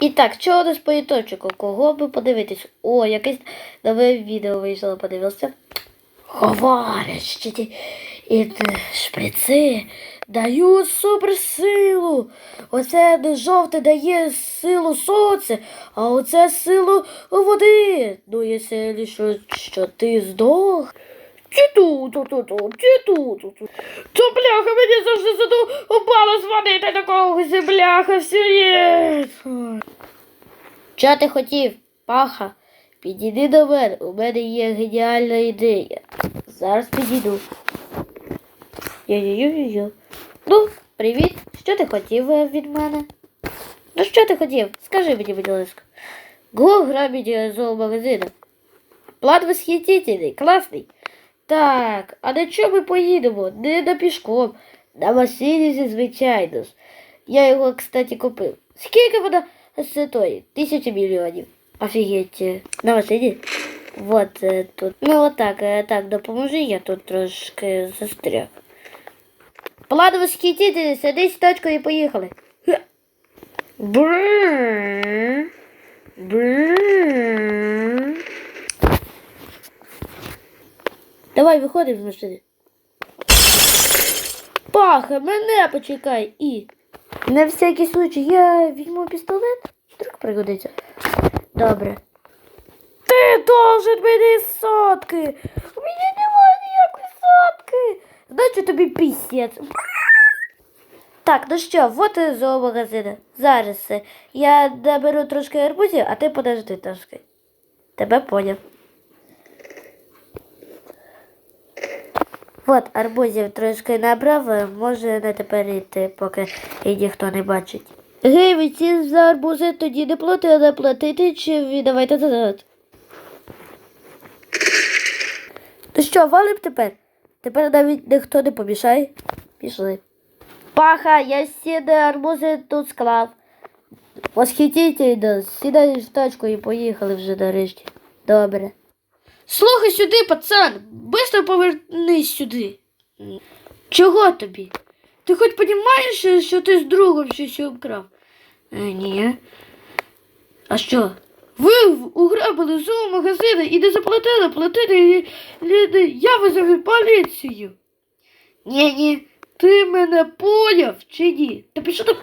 І так, чого з поїточок? Кого би подивитись? О, якесь нове відео вийшло, подивився. Говорять, і шприци дають суперсилу. Оце жовте дає силу сонця, а оце силу води. Ну, якщо що, що ти здох. Чи ту, ту, ту, ту, чи ту, ту, ту. То бляха, мені завжди задовбало звонити до когось, бляха, всерйоз. Що ти хотів, паха? Підійди до мене, у мене є геніальна ідея. Зараз підійду. Йо-йо-йо-йо. Ну, привіт. Що ти хотів е, від мене? Ну, що ти хотів? Скажи мені, будь ласка. Го грабить зоомагазина. План восхитительний, класний. Так, а на чому ми поїдемо? Не на пішком. На Мерседесі, звичайно ж. Я його, кстати, купив. Скільки вона стоїть? Тисяча мільйонів. Офігеть. На машині? Вот е, тут. Ну отак, е, так, допоможи, я тут трошки застряг. План восхитительний, садись в тачку і поїхали. Брррр. Давай виходимо з машини. Паха, мене почекай і. На всякий случай я візьму пістолет. Вдруг пригодиться. Добре. Ти должен мені сотки. У мене немає ніякої сотки. Значить тобі пісець. Так, ну що, вот і зоомагазин. Зараз е, я наберу трошки арбузів, а ти подожди трошки. Тебе поняв. От арбузів трошки набрав, е, може на тепер йти, поки і ніхто не бачить. Гей, ви ці за арбузи тоді не платили платити чи віддавайте назад. Ну що, валим тепер? Тепер навіть ніхто не помішає. Пішли. Паха, я всі арбузи тут склав. Восхитительно, сідай в тачку і поїхали вже нарешті. Добре. Слухай сюди, пацан, быстро повернись сюди. Чого тобі? Ти хоч розумієш, що ти з другом щось обкрав? Е, ні. А що? Ви уграбили зоомагазини і не заплатили платити люди. Я визову поліцію. Ні, ні. Ти мене поняв чи ні? Та пішов.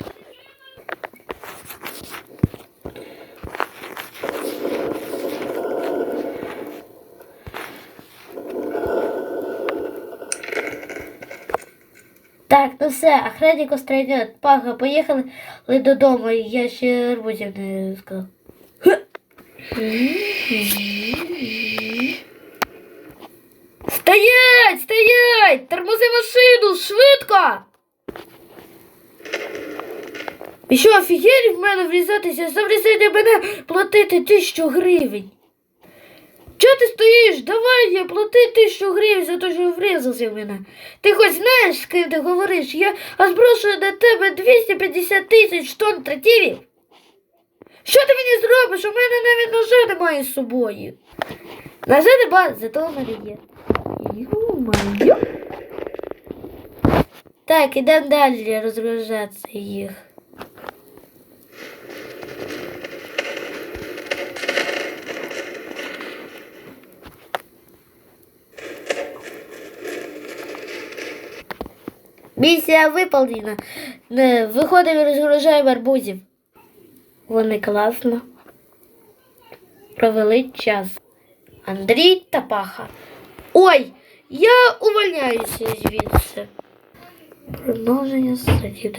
Так, ну все, охранник устранен. Паха, поїхали додому, я ще арбузів не сказав. Стоять! Стоять! Тормози машину! Швидко! І що, офігели в мене врізатися? За врізання мене платити тисячу гривень. Чого ти стоїш? Давай я плати тисячу гривень за те, що врізався в мене. Ти хоч знаєш, з ким ти говориш? Я зброшую на тебе 250 тисяч тонн тротілів. Що ти мені зробиш? У мене навіть ножа немає з собою. Ножа нема, зато в мене є. Так, ідемо далі розгружатися їх. Місія виповнена. Виходимо і розгружаємо арбузів. Вони класно. Провели час. Андрій та Паха. Ой, я увольняюся звідси. Продовження статті